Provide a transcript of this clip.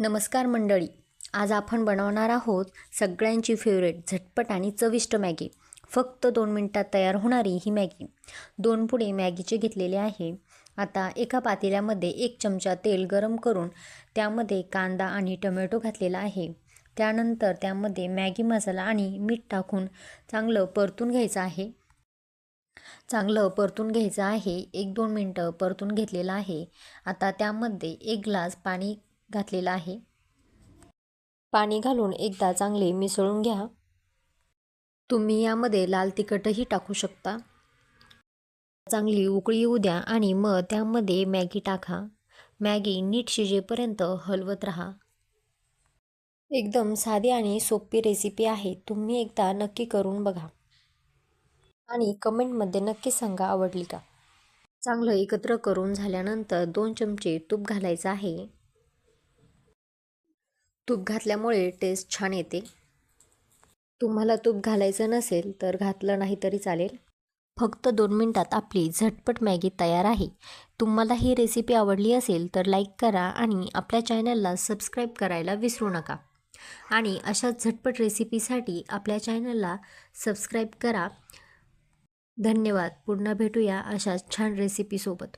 नमस्कार मंडळी. आज आपण बनवणार आहोत सगळ्यांची फेवरेट झटपट आणि चविष्ट मॅगी. फक्त दोन मिनटात तयार होणारी ही मॅगी. दोन पुढे मॅगीचे घेतलेले आहे. आता एका पातेल्यामध्ये एक चमचा तेल गरम करून त्यामध्ये कांदा आणि टोमॅटो घातलेला आहे. त्यानंतर त्यामध्ये मॅगी मसाला आणि मीठ टाकून चांगलं परतून घ्यायचं आहे. चांगलं परतून घ्यायचं आहे. एक दोन मिनटं परतून घेतलेलं आहे. आता त्यामध्ये एक ग्लास पाणी घातलेला आहे. पाणी घालून एकदा चांगले मिसळून घ्या. तुम्ही यामध्ये लाल तिखटही टाकू शकता. चांगली उकळी येऊ द्या आणि मग त्यामध्ये मॅगी टाका. मॅगी नीट शिजेपर्यंत हलवत राहा. एकदम साधी आणि सोपी रेसिपी आहे. तुम्ही एकदा नक्की करून बघा. आणि कमेंटमध्ये नक्की सांगा आवडली का. चांगलं एकत्र करून झाल्यानंतर दोन चमचे तूप घालायचं आहे. तूप घातल्यामुळे टेस्ट छान येते. तुम्हाला तूप घालायचं नसेल तर घातलं नाही तरी चालेल. फक्त दोन मिनटात आपली झटपट मॅगी तयार आहे. तुम्हाला ही रेसिपी आवडली असेल तर लाईक करा आणि आपल्या चॅनलला सबस्क्राईब करायला विसरू नका. आणि अशाच झटपट रेसिपीसाठी आपल्या चॅनलला सबस्क्राईब करा. धन्यवाद. पुन्हा भेटूया अशाच छान रेसिपीसोबत